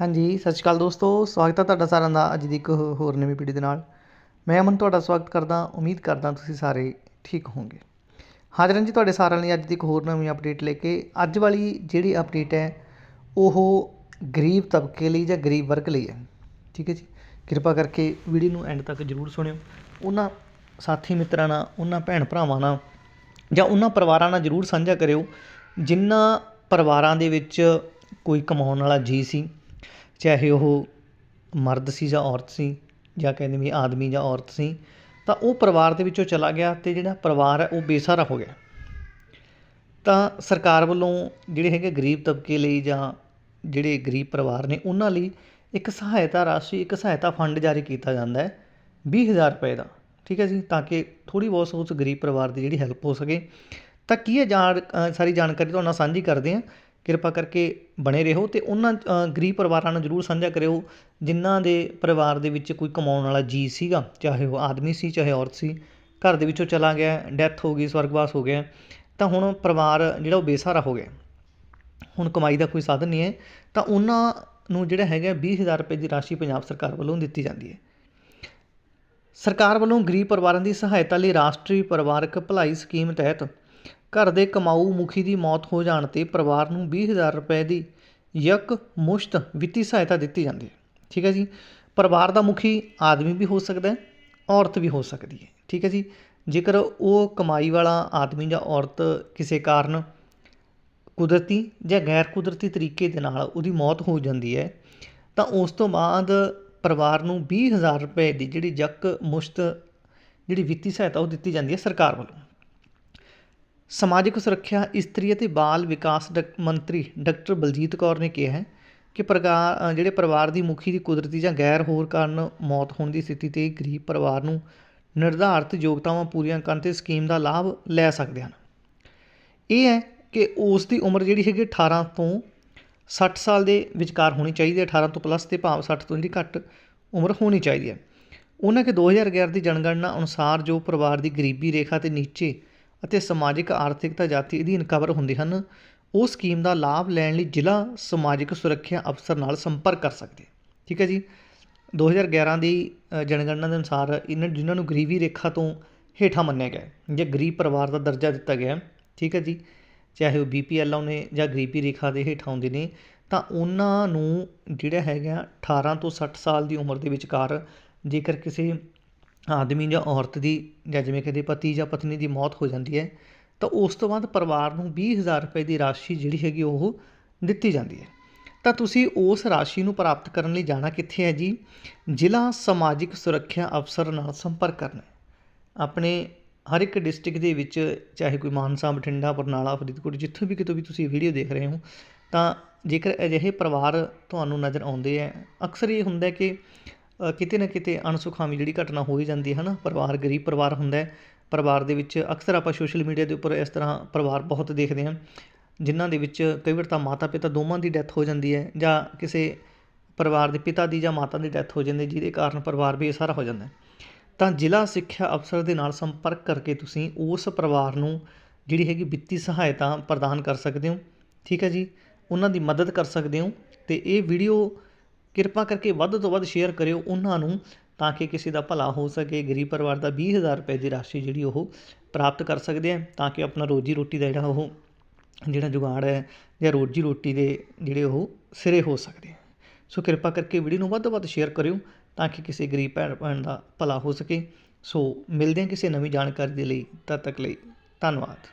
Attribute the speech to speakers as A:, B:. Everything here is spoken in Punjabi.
A: ਹਾਂਜੀ, ਸਤਿ ਸ਼੍ਰੀ ਅਕਾਲ ਦੋਸਤੋ। ਸਵਾਗਤ ਹੈ ਤੁਹਾਡਾ ਸਾਰਿਆਂ ਦਾ ਅੱਜ ਦੀ ਇੱਕ ਹੋਰ ਨਵੀਂ ਵੀਡੀਓ ਦੇ ਨਾਲ। ਮੈਂ ਅਮਨ, ਤੁਹਾਡਾ ਸਵਾਗਤ ਕਰਦਾ ਉਮੀਦ ਕਰਦਾ ਤੁਸੀਂ ਸਾਰੇ ਠੀਕ ਹੋਵੋਗੇ। ਹਾਜ਼ਰ ਹਾਂ ਜੀ ਤੁਹਾਡੇ ਸਾਰਿਆਂ ਲਈ ਅੱਜ ਦੀ ਇੱਕ ਹੋਰ ਨਵੀਂ ਅਪਡੇਟ ਲੈ ਕੇ। ਅੱਜ ਵਾਲੀ ਜਿਹੜੀ ਅਪਡੇਟ ਹੈ, ਉਹ ਗਰੀਬ ਤਬਕੇ ਲਈ ਜਾਂ ਗਰੀਬ ਵਰਗ ਲਈ ਹੈ। ਠੀਕ ਹੈ ਜੀ? ਕਿਰਪਾ ਕਰਕੇ ਵੀਡੀਓ ਨੂੰ ਐਂਡ ਤੱਕ ਜਰੂਰ ਸੁਣਿਓ। ਉਹਨਾਂ ਸਾਥੀ ਮਿੱਤਰਾਂ ਨਾਲ, ਉਹਨਾਂ ਭੈਣ ਭਰਾਵਾਂ ਨਾਲ ਜਾਂ ਉਹਨਾਂ ਪਰਿਵਾਰਾਂ ਨਾਲ ਜਰੂਰ ਸਾਂਝਾ ਕਰਿਓ। ਜਿਨ੍ਹਾਂ ਪਰਿਵਾਰਾਂ ਦੇ ਵਿੱਚ ਕੋਈ ਕਮਾਉਣ ਵਾਲਾ ਜੀ ਸੀ ਚਾਹੇ ਉਹ ਮਰਦ ਸੀ ਜਾਂ ਔਰਤ ਸੀ, ਜਾਂ ਕਹਿੰਦੇ ਵੀ ਆਦਮੀ ਜਾਂ ਔਰਤ ਸੀ, ਤਾਂ ਉਹ ਪਰਿਵਾਰ ਦੇ ਵਿੱਚੋਂ ਚਲਾ ਗਿਆ ਅਤੇ ਜਿਹੜਾ ਪਰਿਵਾਰ ਹੈ ਉਹ ਬੇਸਹਾਰਾ ਹੋ ਗਿਆ। ਤਾਂ ਸਰਕਾਰ ਵੱਲੋਂ ਜਿਹੜੇ ਹੈਗੇ ਗਰੀਬ ਤਬਕੇ ਲਈ ਜਾਂ ਜਿਹੜੇ ਗਰੀਬ ਪਰਿਵਾਰ ਨੇ, ਉਹਨਾਂ ਲਈ ਇੱਕ ਸਹਾਇਤਾ ਰਾਸ਼ੀ, ਇੱਕ ਸਹਾਇਤਾ ਫੰਡ ਜਾਰੀ ਕੀਤਾ ਜਾਂਦਾ ਹੈ 20000 ਰੁਪਏ ਦਾ, ਠੀਕ ਹੈ ਜੀ, ਤਾਂ ਕਿ ਥੋੜੀ ਬਹੁਤ ਉਸ ਗਰੀਬ ਪਰਿਵਾਰ ਦੀ ਜਿਹੜੀ ਹੈਲਪ ਹੋ ਸਕੇ। ਤਾਂ ਕੀ ਹੈ ਜਾਣ ਸਾਰੀ ਜਾਣਕਾਰੀ ਤੁਹਾਡੇ ਨਾਲ ਸਾਂਝੀ ਕਰਦੇ ਹਾਂ। ਕਿਰਪਾ ਕਰਕੇ ਬਣੇ ਰਹੋ ਅਤੇ ਉਹਨਾਂ ਗਰੀਬ ਪਰਿਵਾਰਾਂ ਨੂੰ ਜਰੂਰ ਸਾਂਝਾ ਕਰਿਓ, ਜਿਨ੍ਹਾਂ ਦੇ ਪਰਿਵਾਰ ਦੇ ਵਿੱਚ ਕੋਈ ਕਮਾਉਣ ਵਾਲਾ ਜੀਅ ਸੀਗਾ, ਚਾਹੇ ਉਹ ਆਦਮੀ ਸੀ, ਚਾਹੇ ਔਰਤ ਸੀ, ਘਰ ਦੇ ਵਿੱਚੋਂ ਚਲਾ ਗਿਆ, ਡੈਥ ਹੋ ਗਈ, ਸਵਰਗਵਾਸ ਹੋ ਗਿਆ, ਤਾਂ ਹੁਣ ਪਰਿਵਾਰ ਜਿਹੜਾ ਉਹ ਬੇਸਹਾਰਾ ਹੋ ਗਿਆ। ਹੁਣ ਕਮਾਈ ਦਾ ਕੋਈ ਸਾਧਨ ਨਹੀਂ ਹੈ, ਤਾਂ ਉਹਨਾਂ ਨੂੰ ਜਿਹੜਾ ਹੈਗਾ 20000 ਰੁਪਏ ਦੀ ਰਾਸ਼ੀ ਪੰਜਾਬ ਸਰਕਾਰ ਵੱਲੋਂ ਦਿੱਤੀ ਜਾਂਦੀ ਹੈ। ਸਰਕਾਰ ਵੱਲੋਂ ਗਰੀਬ ਪਰਿਵਾਰਾਂ ਦੀ ਸਹਾਇਤਾ ਲਈ ਰਾਸ਼ਟਰੀ ਪਰਿਵਾਰਕ ਭਲਾਈ ਸਕੀਮ ਤਹਿਤ ਘਰ ਦੇ ਕਮਾਊ ਮੁਖੀ ਦੀ ਮੌਤ ਹੋ ਜਾਣ ਤੇ ਪਰਿਵਾਰ ਨੂੰ ਵੀਹ ਹਜ਼ਾਰ ਰੁਪਏ ਦੀ ਯਕ ਮੁਸ਼ਤ ਵਿੱਤੀ ਸਹਾਇਤਾ ਦਿੱਤੀ ਜਾਂਦੀ ਹੈ। ਠੀਕ ਹੈ ਜੀ? ਪਰਿਵਾਰ ਦਾ ਮੁਖੀ ਆਦਮੀ ਵੀ ਹੋ ਸਕਦਾ ਔਰਤ ਵੀ ਹੋ ਸਕਦੀ ਹੈ। ਠੀਕ ਹੈ ਜੀ? ਜੇਕਰ ਉਹ ਕਮਾਈ ਵਾਲਾ ਆਦਮੀ ਜਾਂ ਔਰਤ ਕਿਸੇ ਕਾਰਨ ਕੁਦਰਤੀ ਜਾਂ ਗੈਰ ਕੁਦਰਤੀ ਤਰੀਕੇ ਦੇ ਨਾਲ ਉਹਦੀ ਮੌਤ ਹੋ ਜਾਂਦੀ ਹੈ, ਤਾਂ ਉਸ ਤੋਂ ਬਾਅਦ ਪਰਿਵਾਰ ਨੂੰ 20000 ਰੁਪਏ ਦੀ ਜਿਹੜੀ ਜੱਕ ਮੁਸ਼ਤ ਜਿਹੜੀ ਵਿੱਤੀ ਸਹਾਇਤਾ ਉਹ ਦਿੱਤੀ ਜਾਂਦੀ ਹੈ ਸਰਕਾਰ ਵੱਲੋਂ। ਸਮਾਜਿਕ ਸੁਰੱਖਿਆ, ਇਸਤਰੀ ਅਤੇ ਬਾਲ ਵਿਕਾਸ ਡਕ, ਮੰਤਰੀ ਡਾਕਟਰ ਬਲਜੀਤ ਕੌਰ ਨੇ ਕਿਹਾ ਹੈ ਕਿ ਪ੍ਰਕਾਰ ਜਿਹੜੇ ਪਰਿਵਾਰ ਦੀ ਮੁਖੀ ਦੀ ਕੁਦਰਤੀ ਜਾਂ ਗੈਰ ਹੋਰ ਕਾਰਨ ਮੌਤ ਹੋਣ ਦੀ ਸਥਿਤੀ ਤੇ ਗਰੀਬ ਪਰਿਵਾਰ ਨੂੰ ਨਿਰਧਾਰਤ ਯੋਗਤਾਵਾਂ ਪੂਰੀਆਂ ਕਰਨ ਤੇ ਸਕੀਮ ਦਾ ਲਾਭ ਲੈ ਸਕਦੇ ਹਨ। ਇਹ ਹੈ ਕਿ ਉਸ ਦੀ ਉਮਰ ਜਿਹੜੀ ਹੈਗੀ 18 ਤੋਂ 60 ਸਾਲ ਦੇ ਵਿਚਕਾਰ ਹੋਣੀ ਚਾਹੀਦੀ ਹੈ 18 ਤੋਂ ਪਲੱਸ ਤੇ ਭਾਵ 60 ਤੋਂ ਜਿਹੜੀ ਘੱਟ ਉਮਰ ਹੋਣੀ ਚਾਹੀਦੀ ਹੈ। ਉਹਨਾਂ ਕਿ 2011 ਦੀ ਜਨਗਣਨਾ ਅਨੁਸਾਰ ਜੋ ਪਰਿਵਾਰ ਦੀ ਗਰੀਬੀ ਰੇਖਾ ਤੇ ਨੀਚੇ ਅਤੇ ਸਮਾਜਿਕ ਆਰਥਿਕਤਾ ਜਾਤੀ ਅਧੀਨ ਕਵਰ ਹੁੰਦੇ ਹਨ। ਉਹ ਸਕੀਮ ਦਾ ਲਾਭ ਲੈਣ ਲਈ ਜ਼ਿਲ੍ਹਾ ਸਮਾਜਿਕ ਸੁਰੱਖਿਆ ਅਫਸਰ ਨਾਲ ਸੰਪਰਕ ਕਰ ਸਕਦੇ। ਠੀਕ ਹੈ ਜੀ? 2011 ਦੀ ਜਨਗਣਨਾ ਦੇ ਅਨੁਸਾਰ ਇਹਨਾਂ, ਜਿਨ੍ਹਾਂ ਨੂੰ ਗਰੀਬੀ ਰੇਖਾ ਤੋਂ ਹੇਠਾਂ ਮੰਨਿਆ ਗਿਆ ਜਾਂ ਗਰੀਬ ਪਰਿਵਾਰ ਦਾ ਦਰਜਾ ਦਿੱਤਾ ਗਿਆ ਠੀਕ ਹੈ ਜੀ? ਚਾਹੇ ਉਹ ਬੀਪੀਐਲ ਆਉਨੇ ਜਾਂ ਗਰੀਬੀ ਰੇਖਾ ਦੇ ਹੇਠਾਂ ਆਉਂਦੇ ਨੇ, ਤਾਂ ਉਹਨਾਂ ਨੂੰ ਜਿਹੜਾ ਹੈਗਾ 18 ਤੋਂ 60 ਸਾਲ ਦੀ ਉਮਰ ਦੇ ਵਿਚਕਾਰ ਜੇਕਰ ਕਿਸੇ ਆਦਮੀ ਜਾਂ ਔਰਤ ਦੀ ਜਾਂ ਜਿਵੇਂ ਕਹਿੰਦੇ ਪਤੀ ਜਾਂ ਪਤਨੀ ਦੀ ਮੌਤ ਹੋ ਜਾਂਦੀ ਹੈ, ਤਾਂ ਉਸ ਤੋਂ ਬਾਅਦ ਪਰਿਵਾਰ ਨੂੰ ਵੀਹ ਹਜ਼ਾਰ ਰੁਪਏ ਦੀ ਰਾਸ਼ੀ ਜਿਹੜੀ ਹੈਗੀ ਉਹ ਦਿੱਤੀ ਜਾਂਦੀ ਹੈ। ਤਾਂ ਤੁਸੀਂ ਉਸ ਰਾਸ਼ੀ ਨੂੰ ਪ੍ਰਾਪਤ ਕਰਨ ਲਈ ਜਾਣਾ ਕਿੱਥੇ ਹੈ ਜੀ? ਜ਼ਿਲ੍ਹਾ ਸਮਾਜਿਕ ਸੁਰੱਖਿਆ ਅਫਸਰ ਨਾਲ ਸੰਪਰਕ ਕਰਨਾ ਆਪਣੇ ਹਰ ਇੱਕ ਡਿਸਟ੍ਰਿਕਟ ਦੇ ਵਿੱਚ ਚਾਹੇ ਕੋਈ ਮਾਨਸਾ, ਬਠਿੰਡਾ, ਬਰਨਾਲਾ, ਫਰੀਦਕੋਟ, ਜਿੱਥੋਂ ਵੀ ਕਿਤੋਂ ਵੀ ਤੁਸੀਂ ਵੀਡੀਓ ਦੇਖ ਰਹੇ ਹੋ, ਤਾਂ ਜੇਕਰ ਅਜਿਹੇ ਪਰਿਵਾਰ ਤੁਹਾਨੂੰ ਨਜ਼ਰ ਆਉਂਦੇ ਹੈ, ਅਕਸਰ ਇਹ ਹੁੰਦਾ ਕਿ ਕਿਤੇ ਨਾ ਕਿਤੇ ਅਣਸੁਖਾਵੀ ਜਿਹੜੀ ਘਟਨਾ ਹੋ ਹੀ ਜਾਂਦੀ ਹੈ ਨਾ ਪਰਿਵਾਰ, ਗਰੀਬ ਪਰਿਵਾਰ ਹੁੰਦਾ ਪਰਿਵਾਰ ਦੇ ਵਿੱਚ ਅਕਸਰ ਆਪਾਂ ਸੋਸ਼ਲ ਮੀਡੀਆ ਦੇ ਉੱਪਰ ਇਸ ਤਰ੍ਹਾਂ ਪਰਿਵਾਰ ਬਹੁਤ ਦੇਖਦੇ ਹਾਂ, ਜਿਨ੍ਹਾਂ ਦੇ ਵਿੱਚ ਕਈ ਵਾਰ ਤਾਂ ਮਾਤਾ ਪਿਤਾ ਦੋਵਾਂ ਦੀ ਡੈਥ ਹੋ ਜਾਂਦੀ ਹੈ ਜਾਂ ਕਿਸੇ ਪਰਿਵਾਰ ਦੇ ਪਿਤਾ ਦੀ ਜਾਂ ਮਾਤਾ ਦੀ ਡੈਥ ਹੋ ਜਾਂਦੀ ਜਿਹਦੇ ਕਾਰਨ ਪਰਿਵਾਰ ਬੇਸਹਾਰਾ ਹੋ ਜਾਂਦਾ ਤਾਂ ਜ਼ਿਲ੍ਹਾ ਸਿੱਖਿਆ ਅਫਸਰ ਦੇ ਨਾਲ ਸੰਪਰਕ ਕਰਕੇ ਤੁਸੀਂ ਉਸ ਪਰਿਵਾਰ ਨੂੰ ਜਿਹੜੀ ਹੈਗੀ ਵਿੱਤੀ ਸਹਾਇਤਾ ਪ੍ਰਦਾਨ ਕਰ ਸਕਦੇ ਹੋ, ਠੀਕ ਹੈ ਜੀ? ਉਹਨਾਂ ਦੀ ਮਦਦ ਕਰ ਸਕਦੇ ਹੋ ਤੇ ਇਹ ਵੀਡੀਓ ਕਿਰਪਾ ਕਰਕੇ ਵੱਧ ਤੋਂ ਵੱਧ ਸ਼ੇਅਰ ਕਰਿਓ ਉਹਨਾਂ ਨੂੰ ਤਾਂ ਕਿ ਕਿਸੇ ਦਾ ਭਲਾ ਹੋ ਸਕੇ। ਗਰੀਬ ਪਰਿਵਾਰ ਦਾ 20000 ਰੁਪਏ ਦੀ ਰਾਸ਼ੀ ਜਿਹੜੀ ਉਹ ਪ੍ਰਾਪਤ ਕਰ ਸਕਦੇ ਆ ਤਾਂ ਕਿ ਆਪਣਾ ਰੋਜੀ ਰੋਟੀ ਦਾ ਜਿਹੜਾ ਉਹ, ਜਿਹੜਾ ਜੁਗਾੜ ਹੈ ਜਾਂ ਰੋਜੀ ਰੋਟੀ ਦੇ ਜਿਹੜੇ ਉਹ ਸਿਰੇ ਹੋ ਸਕਦੇ ਆ। ਸੋ ਕਿਰਪਾ ਕਰਕੇ ਵੀਡੀਓ ਨੂੰ ਵੱਧ ਤੋਂ ਵੱਧ ਸ਼ੇਅਰ ਕਰਿਓ ਤਾਂ ਕਿ ਕਿਸੇ ਗਰੀਬ ਭੈਣ ਭੈਣ ਦਾ ਭਲਾ ਹੋ ਸਕੇ। ਸੋ ਮਿਲਦੇ ਹਾਂ ਕਿਸੇ ਨਵੀਂ ਜਾਣਕਾਰੀ ਦੇ ਲਈ। ਤਦ ਤੱਕ ਲਈ ਧੰਨਵਾਦ।